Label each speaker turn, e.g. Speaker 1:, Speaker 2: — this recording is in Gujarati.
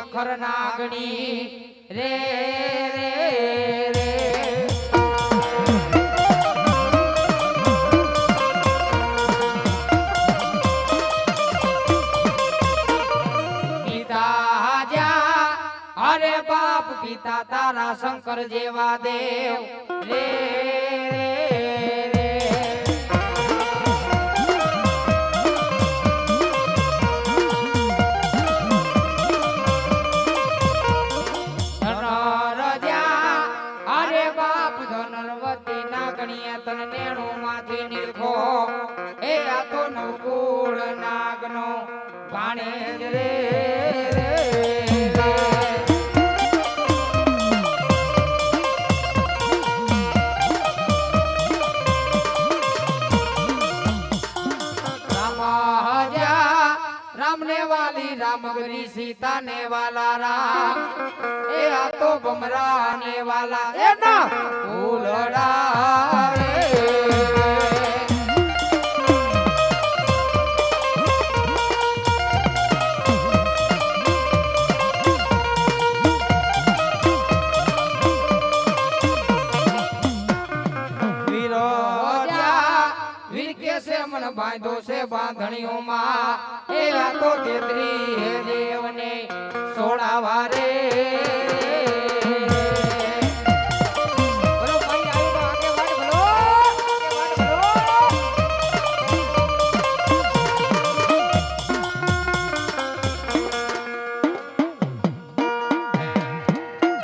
Speaker 1: અખર નાગણી. રે રે રે. પિતા તારા શંકર જેવા દેવ. રે નેણું માંથી નીલખો એ આ તો નવકુળ નાગનો ભાણેજ રે રે. રામને વાલી રામગરી સીતા ને વાલા રામ. એ આ તો બમરા ને વાલા એ ના ભૂલડા બાંધો છે બાંધણીઓમાં. એ તો તેત્રી હે દેવને સોળા રે